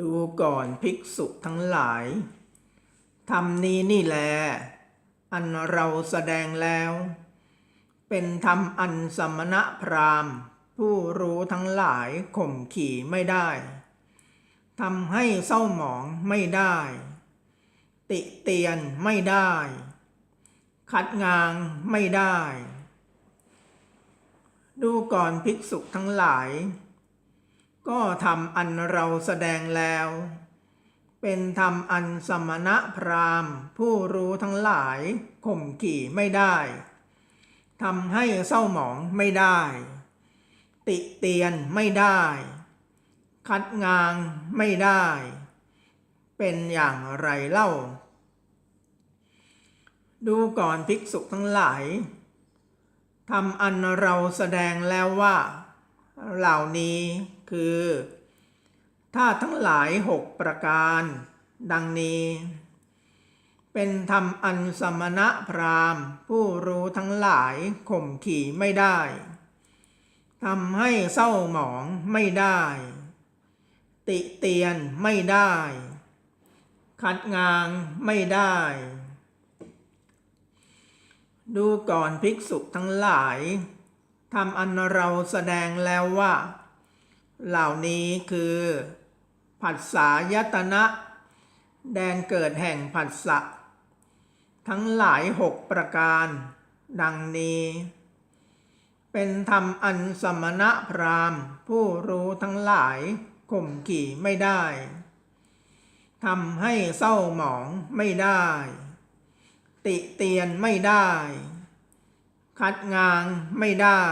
ดูก่อนภิกษุทั้งหลายธรรมนี้นี่แล อันเราแสดงแล้ว เป็นธรรมอันสมณะพราหมณ์ ผู้รู้ทั้งหลายข่มขี่ไม่ได้ทำให้เศร้าหมองไม่ได้ ติเตียนไม่ได้ขัดงางไม่ได้ ดูก่อนภิกษุทั้งหลาย ก็ทำอันเราแสดงแล้ว เป็นธรรมอันสมณะพราหมณ์ ผู้รู้ทั้งหลายข่มขี่ไม่ได้ทำให้เศร้าหมองไม่ได้ ติเตียนไม่ได้ คัดงางไม่ได้ เป็นอย่างไรเล่า ดูก่อนภิกษุทั้งหลายทำอันเราแสดงแล้วว่า เหล่านี้ คือถ้าทั้งหลายหกประการ ดังนี้ เป็นธรรมอันสมณะพราหมณ์ ผู้รู้ทั้งหลายข่มขี่ไม่ได้ทำให้เศร้าหมองไม่ได้ ติเตียนไม่ได้ ขัดงางไม่ได้ ดูก่อนภิกษุทั้งหลายทำอันเราแสดงแล้วว่า เหล่านี้คือผัสสายตนะ แดนเกิดแห่งผัสสะทั้งหลายหกประการ ดังนี้ เป็นธรรมอันสมณะพราหมณ์ ผู้รู้ทั้งหลายข่มขี่ไม่ได้ทำให้เศร้าหมองไม่ได้ ติเตียนไม่ได้ คัดงางไม่ได้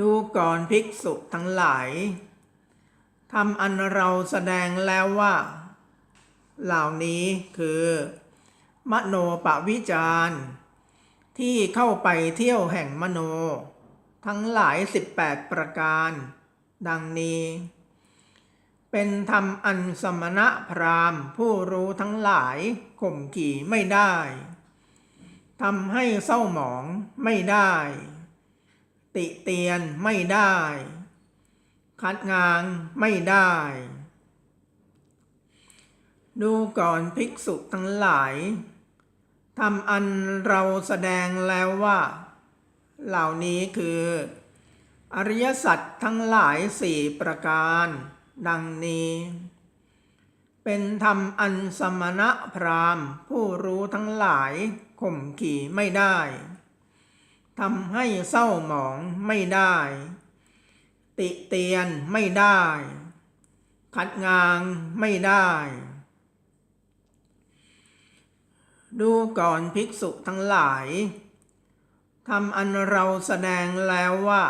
ดูก่อนภิกษุทั้งหลายทำอันเราแสดงแล้วว่า เหล่านี้คือ มโนปวิจารที่เข้าไปเที่ยวแห่งมโน ทั้งหลาย 18 ประการ ดังนี้ เป็นธรรมอันสมณะพราหมณ์ผู้รู้ทั้งหลายข่มขี่ไม่ได้ทำให้เศร้าหมองไม่ได้ ติเตียนไม่ได้ คัดงางไม่ได้ ดูก่อนภิกษุทั้งหลายทำอันเราแสดงแล้วว่า เหล่านี้คือ อริยสัจทั้งหลายสี่ประการ ดังนี้ เป็นธรรมอันสมณะพราหมณ์ผู้รู้ทั้งหลายข่มขี่ไม่ได้ ทำให้เศร้าหมองไม่ได้ ติเตียนไม่ได้ ขัดงางไม่ได้ ดูก่อนภิกษุทั้งหลายทำอันเราแสดงแล้วว่า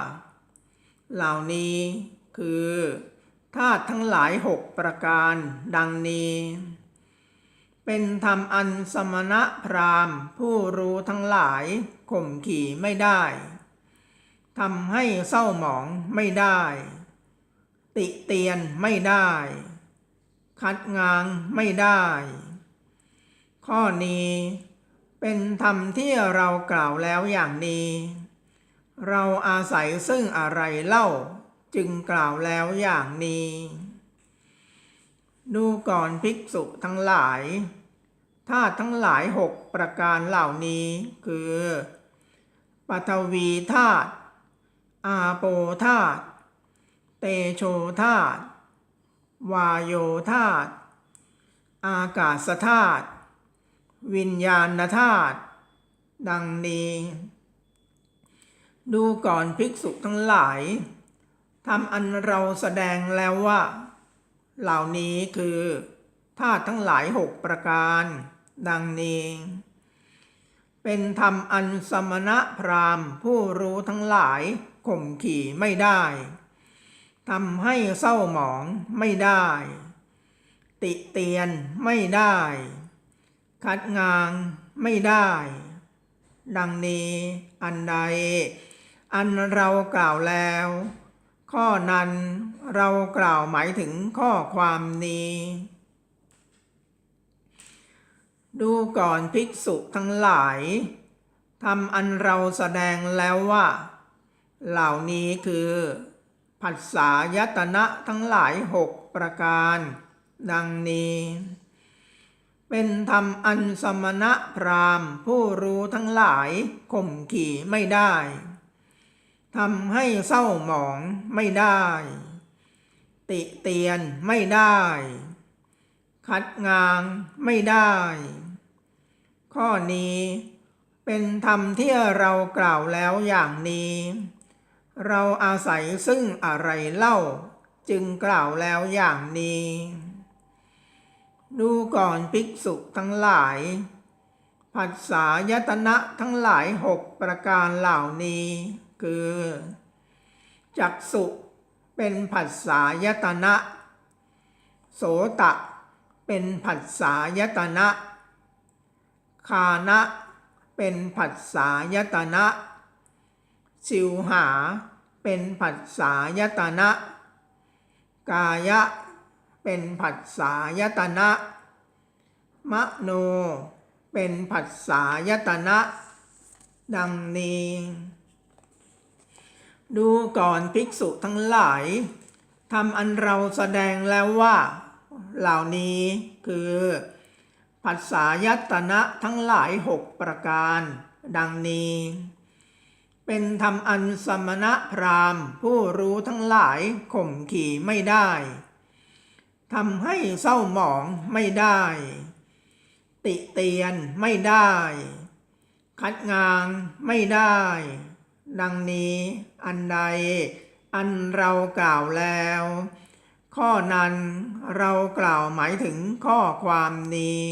เหล่านี้คือธาตุทั้งหลายหกประการดังนี้ เป็นธรรมอันสมณะพราหมณ์ผู้รู้ทั้งหลาย ข่มขี่ไม่ได้ทำให้เศร้าหมองไม่ได้ ติเตียนไม่ได้ คัดงางไม่ได้ ข้อนี้เป็นธรรมที่เรากล่าวแล้วอย่างนี้ เราอาศัยซึ่งอะไรเล่าจึงกล่าวแล้วอย่างนี้ ดูก่อนภิกษุทั้งหลายธาตุทั้งหลายหกประการเหล่านี้คือ ปฐวีธาตุอาโปธาตุเตโชธาตุวายโยธาตุอากาศธาตุวิญญาณธาตุดังนี้ ดูก่อนภิกษุทั้งหลายทำอันเราแสดงแล้วว่า เหล่านี้คือธาตุทั้งหลายหกประการ ดังนี้ เป็นธรรมอันสมณะพราหมณ์ ผู้รู้ทั้งหลายข่มขี่ไม่ได้ทำให้เศร้าหมองไม่ได้ ติเตียนไม่ได้ คัดงางไม่ได้ ดังนี้อันใด อันเรากล่าวแล้ว ข้อนั้นเรากล่าวหมายถึงข้อความนี้ ดูก่อนภิกษุทั้งหลายทำอันเราแสดงแล้วว่า เหล่านี้คือผัสสายตนะทั้งหลายหกประการ ดังนี้ เป็นธรรมอันสมณะพราหมณ์ผู้รู้ทั้งหลายข่มขี่ไม่ได้ทำให้เศร้าหมองไม่ได้ ติเตียนไม่ได้ คัดงางไม่ได้ ข้อนี้ เป็นธรรมที่เรากล่าวแล้วอย่างนี้ เราอาศัยซึ่งอะไรเล่า จึงกล่าวแล้วอย่างนี้ ดูก่อนภิกษุทั้งหลายผัสสายตนะทั้งหลายหกประการเหล่านี้ คือจักสุเป็นผัสสายตนะ โสตะ เป็นผัสสายตนะ คานะเป็นผัสสายตนะชิวหาเป็นผัสสายตนะ กายะ เป็นผัสสายตนะ มโน เป็นผัสสายตนะ ดังนี้ ดูก่อนภิกษุทั้งหลายทำอันเราแสดงแล้วว่า เหล่านี้คือ ผัสสายตนะทั้งหลายหกประการ ดังนี้ เป็นธรรมอันสมณะพราหมณ์ ผู้รู้ทั้งหลายข่มขี่ไม่ได้ทำให้เศร้าหมองไม่ได้ ติเตียนไม่ได้ คัดงางไม่ได้ ดังนี้อันใดอันเรากล่าวแล้ว ข้อนั้นเรากล่าวหมายถึงข้อความนี้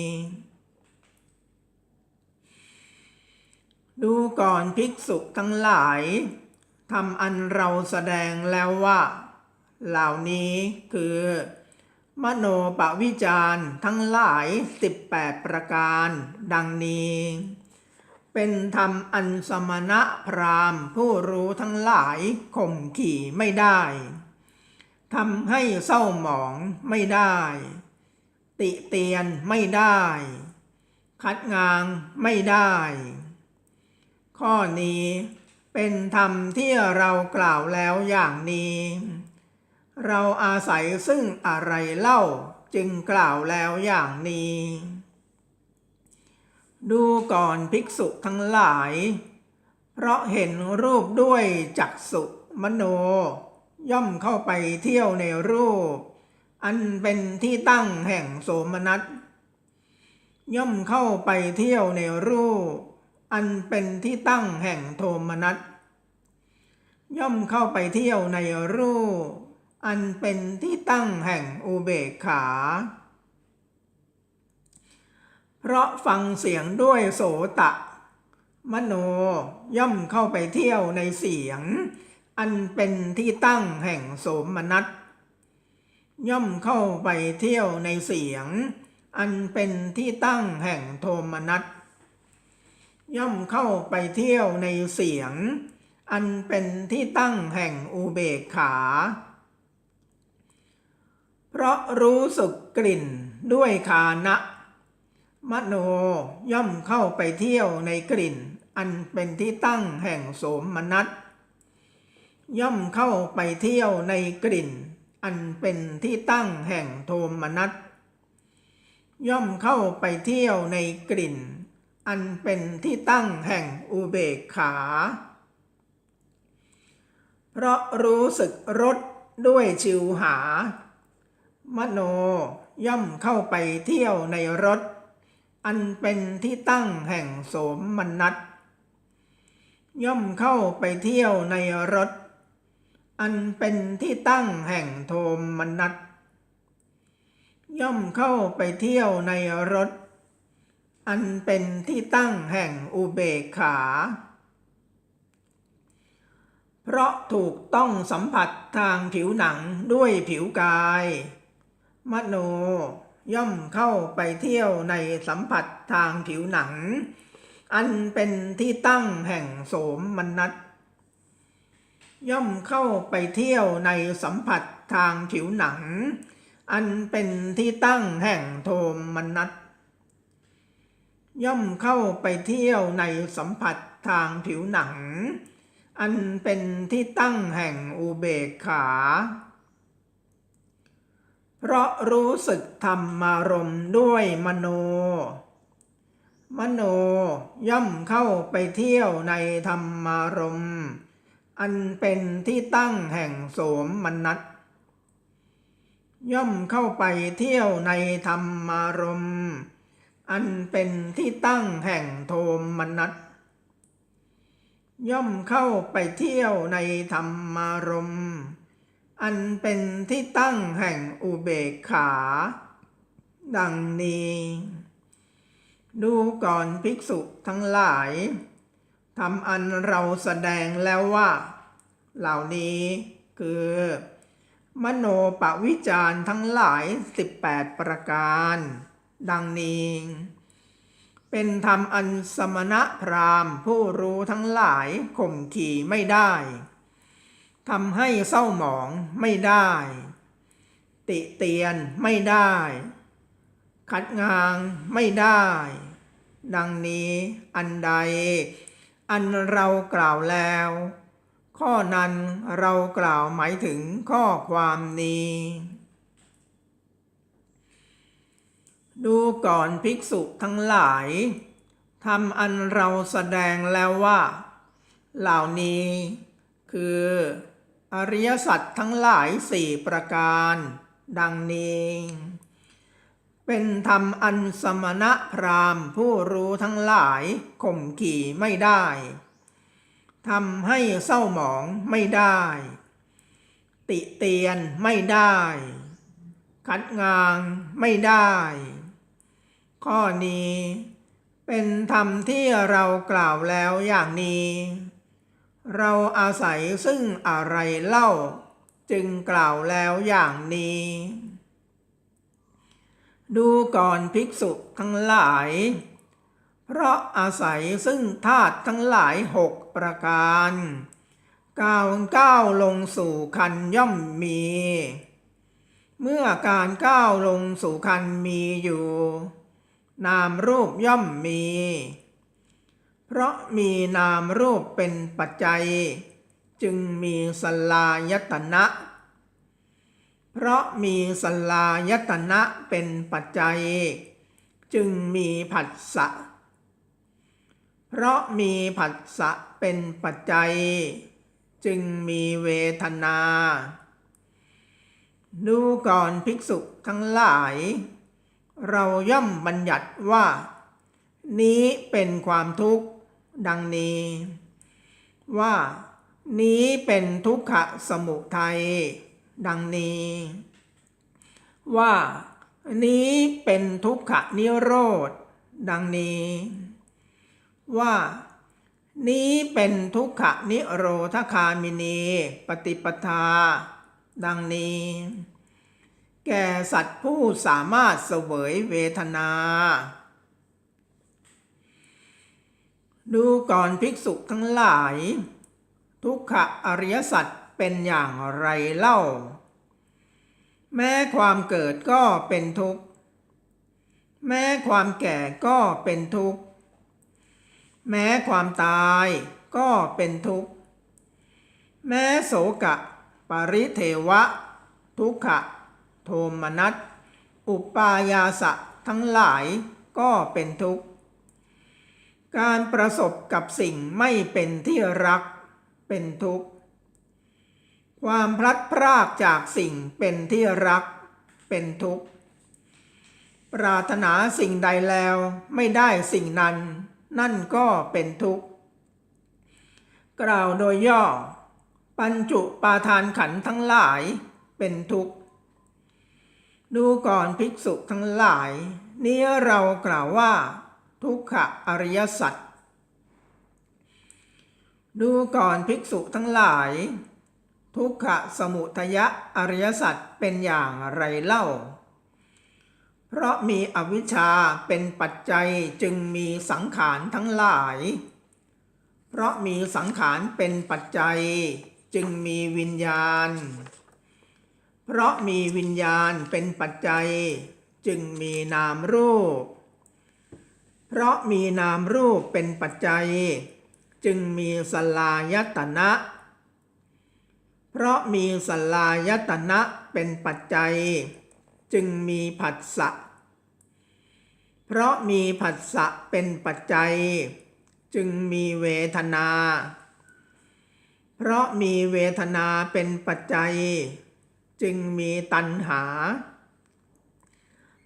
ดูก่อนภิกษุทั้งหลายทำอันเราแสดงแล้วว่า เหล่านี้คือ มโนปวิจารณ์ทั้งหลาย 18 ประการ ดังนี้ เป็นธรรมอันสมณะพราหมณ์ผู้รู้ทั้งหลายข่มขี่ไม่ได้ ทำให้เศร้าหมองไม่ได้ ติเตียนไม่ได้ คัดงางไม่ได้ ข้อนี้เป็นธรรมที่เรากล่าวแล้วอย่างนี้ เราอาศัยซึ่งอะไรเล่าจึงกล่าวแล้วอย่างนี้ ดูก่อนภิกษุทั้งหลาย เพราะเห็นรูปด้วยจักสุมโน ย่อมเข้าไปเที่ยวในรูป อันเป็นที่ตั้งแห่งโสมนัสย่อมเข้าไปเที่ยวในรูป อันเป็นที่ตั้งแห่งโทมนัสย่อมเข้าไปเที่ยวในรูป อันเป็นที่ตั้งแห่งอุเบกขา เพราะฟังเสียงด้วยโสตะ มโนย่อมเข้าไปเที่ยวในเสียง อันเป็นที่ตั้งแห่งโสมนัสย่อมเข้าไปเที่ยวในเสียง อันเป็นที่ตั้งแห่งโทมนัสย่อมเข้าไปเที่ยวในเสียง อันเป็นที่ตั้งแห่งอุเบกขา เพราะรู้สึกกลิ่นด้วยคานะ มโนย่อมเข้าไปเที่ยวในกลิ่น อันเป็นที่ตั้งแห่งโสมนัส ย่อมเข้าไปเที่ยวในกลิ่น อันเป็นที่ตั้งแห่งโทมนัสย่อมเข้าไปเที่ยวในกลิ่น อันเป็นที่ตั้งแห่งอุเบกขา เพราะรู้สึกรสด้วยชิวหา มโนย่อมเข้าไปเที่ยวในรถอันเป็นที่ตั้งแห่งโสมนัสย่อมเข้าไปเที่ยวในรถ อันเป็นที่ตั้งแห่งโทมนัสย่อมเข้าไปเที่ยวในรถ อันเป็นที่ตั้งแห่งอุเบกขา เพราะถูกต้องสัมผัสทางผิวหนังด้วยผิวกาย มโนย่อมเข้าไปเที่ยวในสัมผัสทางผิวหนัง อันเป็นที่ตั้งแห่งโสมนัส ย่อมเข้าไปเที่ยวในสัมผัสทางผิวหนัง อันเป็นที่ตั้งแห่งโทมนัสย่อมเข้าไปเที่ยวในสัมผัสทางผิวหนัง อันเป็นที่ตั้งแห่งอุเบกขา เพราะรู้สึกธรรมารมด้วยมโน มโนย่อมเข้าไปเที่ยวในธรรมารมณ์ อันเป็นที่ตั้งแห่งโสมมนัสย่อมเข้าไปเที่ยวในธรรมารมณ์ อันเป็นที่ตั้งแห่งโทมนัสย่อมเข้าไปเที่ยวในธรรมารมณ์ อันเป็นที่ตั้งแห่งอุเบกขา ดังนี้ ดูก่อนภิกษุทั้งหลาย ทำอันเราแสดงแล้วว่า เหล่านี้คือ มโนปวิจารทั้งหลาย 18 ประการ ดังนี้ เป็นธรรมอันสมณะพราหมณ์ผู้รู้ทั้งหลายข่มขี่ไม่ได้ทำให้เศร้าหมองไม่ได้ ติเตียนไม่ได้ขัดงางไม่ได้ ดังนี้อันใด อันเรากล่าวแล้ว ข้อนั้นเรากล่าวหมายถึงข้อความนี้ ดูก่อนภิกษุทั้งหลายทำอันเราแสดงแล้วว่า เหล่านี้คืออริยสัจทั้งหลายสี่ประการ ดังนี้ เป็นธรรมอันสมณะพราหมณ์ผู้รู้ทั้งหลายข่มขี่ไม่ได้ทำให้เศร้าหมองไม่ได้ ติเตียนไม่ได้ คัดงางไม่ได้ ข้อนี้เป็นธรรมที่เรากล่าวแล้วอย่างนี้ เราอาศัยซึ่งอะไรเล่าจึงกล่าวแล้วอย่างนี้ ดูก่อนภิกษุทั้งหลาย เพราะอาศัยซึ่งธาตุทั้งหลายหกประการก้าวก้าวลงสู่คันย่อมมี เมื่อการก้าวลงสู่คันมีอยู่ นามรูปย่อมมี เพราะมีนามรูปเป็นปัจจัย จึงมีสลายตนะ เพราะมีสลายตนะเป็นปัจจัย จึงมีผัสสะ เพราะมีผัสสะเป็นปัจจัย จึงมีเวทนา ดูก่อนภิกษุทั้งหลาย เราย่อมบัญญัติว่า นี้เป็นความทุกข์ดังนี้ ว่านี้เป็นทุกขสมุทัย ดังนี้ ว่านี้เป็นทุกขนิโรธ ดังนี้ ว่านี้เป็นทุกขนิโรธคามินี ปฏิปทา ดังนี้ แก่สัตว์ผู้สามารถเสวยเวทนา ดูก่อนภิกษุทั้งหลาย ทุกขอริยสัจ เป็นอย่างไรเล่า แม้ความเกิดก็เป็นทุกข์ แม้ความแก่ก็เป็นทุกข์ แม้ความตายก็เป็นทุกข์ แม้โสกะ ปริเทวะ ทุกขะ โทมนัส อุปายาสะทั้งหลายก็เป็นทุกข์ การประสบกับสิ่งไม่เป็นที่รักเป็นทุกข์ ความพลัดพรากจากสิ่งเป็นที่รักเป็นทุกข์ ปรารถนาสิ่งใดแล้วไม่ได้สิ่งนั้น นั่นก็เป็นทุกข์ กล่าวโดยย่อ ปัญจุปาทานขันทั้งหลายเป็นทุกข์ ดูก่อนภิกษุทั้งหลาย นี้เรากล่าวว่า ทุกขะอริยสัจดูก่อนภิกษุทั้งหลาย ทุกขสมุทยะอริยสัจเป็นอย่างไรเล่า เพราะมีอวิชชาเป็นปัจจัยจึงมีสังขารทั้งหลาย เพราะมีสังขารเป็นปัจจัยจึงมีวิญญาณ เพราะมีวิญญาณเป็นปัจจัย จึงมีนามรูป เพราะมีนามรูปเป็นปัจจัย จึงมีสลายตนะ เพราะมีสลายตนะเป็นปัจจัย จึงมีผัสสะ เพราะมีผัสสะเป็นปัจจัย จึงมีเวทนา เพราะมีเวทนาเป็นปัจจัย จึงมีตัณหา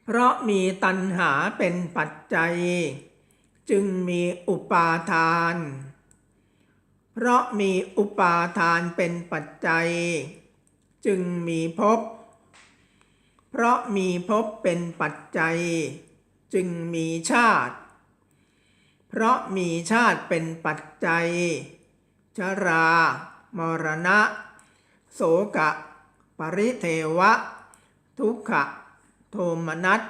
เพราะมีตัณหาเป็นปัจจัย จึงมีอุปาทาน เพราะมีอุปาทานเป็นปัจจัย จึงมีภพ เพราะมีภพเป็นปัจจัย จึงมีชาติ เพราะมีชาติเป็นปัจจัย ชรา มรณะ โสกะ ปริเทวะ ทุกขะ โทมนัส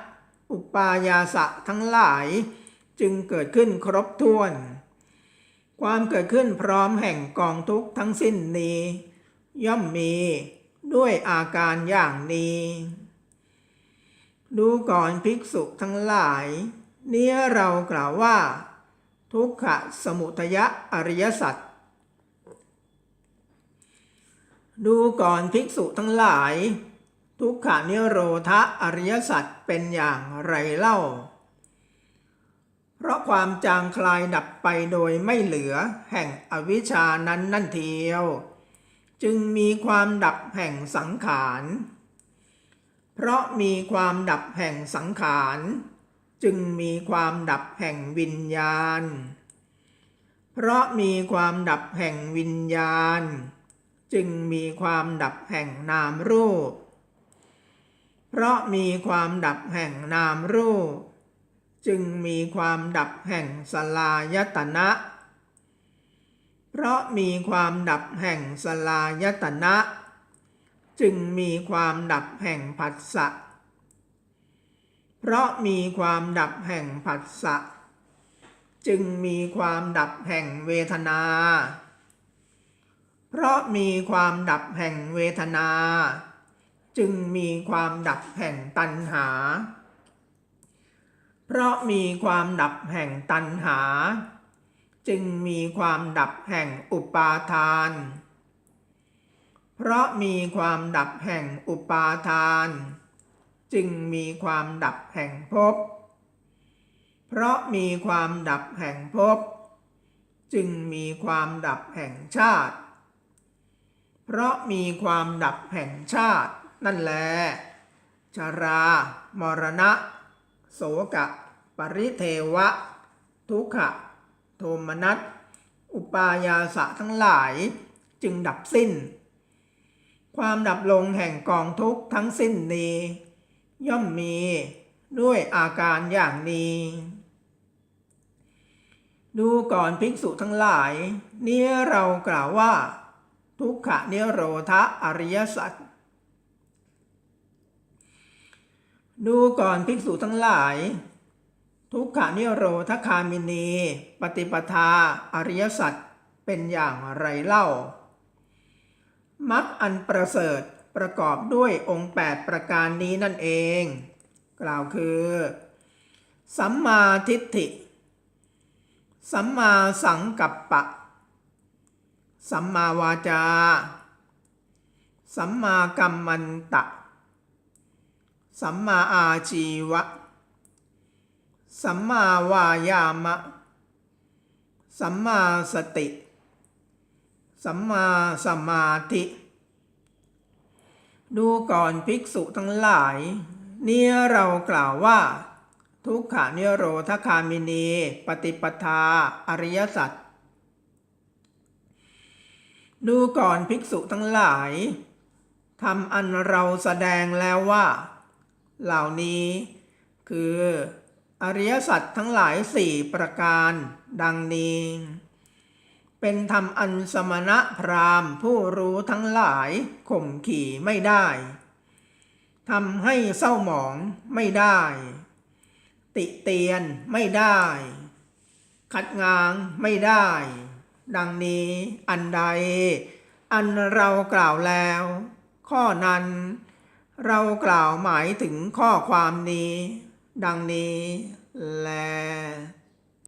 อุปายาสะทั้งหลาย จึงเกิดขึ้นครบถ้วน ความเกิดขึ้นพร้อมแห่งกองทุกข์ทั้งสิ้นนี้ ย่อมมีด้วยอาการอย่างนี้ ดูก่อนภิกษุทั้งหลายเนี้ยเรากล่าวว่า ทุกขะสมุทยะอริยสัจดูก่อนภิกษุทั้งหลาย ทุกขานิโรธะอริยสัจเป็นอย่างไรเล่า เพราะความจางคลายดับไปโดยไม่เหลือแห่งอวิชานั้นนั่นเทียว จึงมีความดับแห่งสังขาร เพราะมีความดับแห่งสังขาร จึงมีความดับแห่งวิญญาณ เพราะมีความดับแห่งวิญญาณ จึงมีความดับแห่งนามรูป เพราะมีความดับแห่งนามรูป จึงมีความดับแห่งสลายตนะ เพราะมีความดับแห่งสลายตนะ จึงมีความดับแห่งผัสสะ เพราะมีความดับแห่งผัสสะ จึงมีความดับแห่งเวทนา เพราะมีความดับแห่งเวทนา จึงมีความดับแห่งตัณหา เพราะมีความดับแห่งตัณหา จึงมีความดับแห่งอุปาทาน เพราะมีความดับแห่งอุปาทาน จึงมีความดับแห่งภพ เพราะมีความดับแห่งภพ จึงมีความดับแห่งชาติ เพราะมีความดับแห่งชาตินั่นแหลชรามรณะ โสกะ ปริเทวะ ทุกขะ โทมนัส อุปายาสะทั้งหลายจึงดับสิ้น ความดับลงแห่งกองทุกทั้งสิ้นนี้ ย่อมมีด้วยอาการอย่างนี้ ดูก่อนภิกษุทั้งหลาย นี้เรากล่าวว่า ทุกขะนิโรธะอริยสัจ ดูก่อนภิกษุทั้งหลาย ทุกขานิโรธคามินี ปฏิปทา อริยสัจเป็นอย่างไรเล่ามักอันประเสริฐประกอบด้วยองค์ 8 ประการนี้นั่นเอง กล่าวคือ สัมมาทิฏฐิ สัมมาสังกัปปะ สัมมาวาจา สัมมากัมมันตะ สัมมาอาชีวะ สัมมาวายามะ สัมมาสติ สัมมาสมาธิ ดูก่อนภิกษุทั้งหลาย เนี่ยเรากล่าวว่า ทุกขานิโรธคามินี ปฏิปทา อริยสัจดูก่อนภิกษุทั้งหลายทำอันเราแสดงแล้วว่า เหล่านี้ คือ อริยสัจทั้งหลายสี่ประการ ดังนี้ เป็นธรรมอันสมณะพราหมณ์ผู้รู้ทั้งหลายข่มขี่ไม่ได้ทำให้เศร้าหมองไม่ได้ ติเตียนไม่ได้ ขัดงางไม่ได้ ดังนี้อันใด อันเรากล่าวแล้ว ข้อนั้น เรากล่าวหมายถึงข้อความนี้ ดังนี้แล